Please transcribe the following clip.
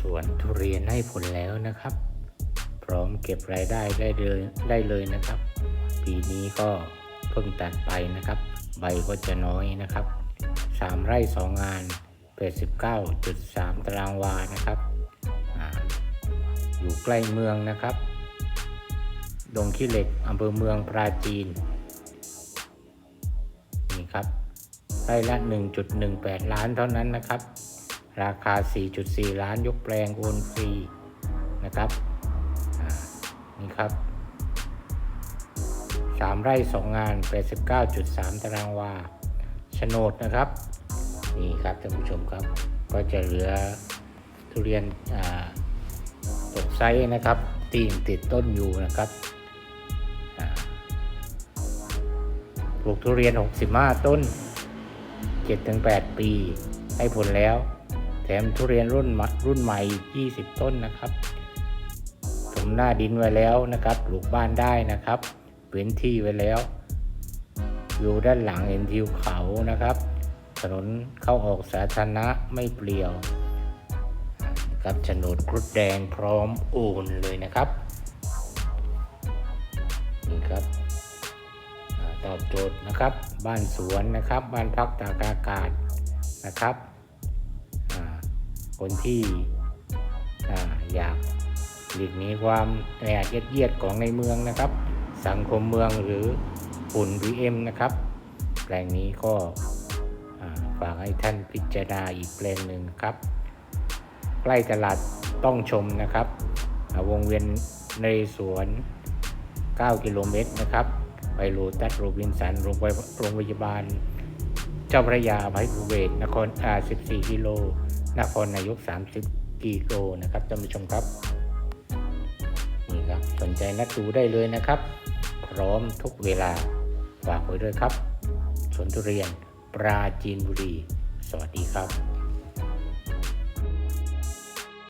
สวนทุเรียนให้ผลแล้วนะครับ พร้อมเก็บรายได้ได้เลยได้เลยนะครับ ปีนี้ก็เพิ่งตัดไปนะครับ ใบก็จะน้อยนะครับ 3 ไร่ 2 งาน 89.3 ตารางวานะครับออยู่ใกล้เมืองนะครับ ดงขี้เหล็กอำเภอเมืองปราจีน นี่ครับไร่ละ 1.18 ล้านเท่านั้นนะครับ ราคา 4.4 ล้านยกแปลงโอนฟรีนะครับนี่ครับ 3 ไร่ 2 งาน 89.3 ตารางวาโฉนดนะครับ นี่ครับท่านผู้ชมครับ ก็จะเหลือทุเรียนตกไซส์นะครับ ตีนติดต้นอยู่นะครับปลูกทุเรียน 65 ต้น 7-8 ปีให้ผลแล้ว ถมทุเรียนรุ่นรุ่นใหม่ 20 ต้นนะครับถมหน้าดินไว้แล้วนะครับปลูกบ้านได้นะครับเว้นที่ไว้แล้วอยู่ด้านหลังเห็นทิวเขานะครับ ถนนเข้าออกสาธารณะไม่เปลี่ยวนะครับโฉนดครุฑแดงพร้อมโอนเลยนะครับนี่ครับตอบโจทย์นะครับ บ้านสวนนะครับ บ้านพักตากอากาศนะครับ คนที่ออยากหลีกหนีความแออัดยัดเยียดของในเมืองนะครับ สังคมเมืองหรือฝุ่น PM นะครับ แปลงนี้ก็ฝากให้ท่านพิจารณาอีกแปลงหนึ่งครับ ใกล้ตลาดต้องชมนะครับ วงเวียนในสวน 9 กิโลเมตรนะครับ ไปโรตัสโรบินสัน โรงพยาบาล เจ้าพระยาอภัยภูเบศนครอ่า14 กิโล นครนายก 30กิโลนะครับท่านผู้ชมครับนี่ครับสนใจนัดดูได้เลยนะครับ พร้อมทุกเวลาฝากไว้ด้วยครับ สวนทุเรียนปราจีนบุรี สวัสดีครับ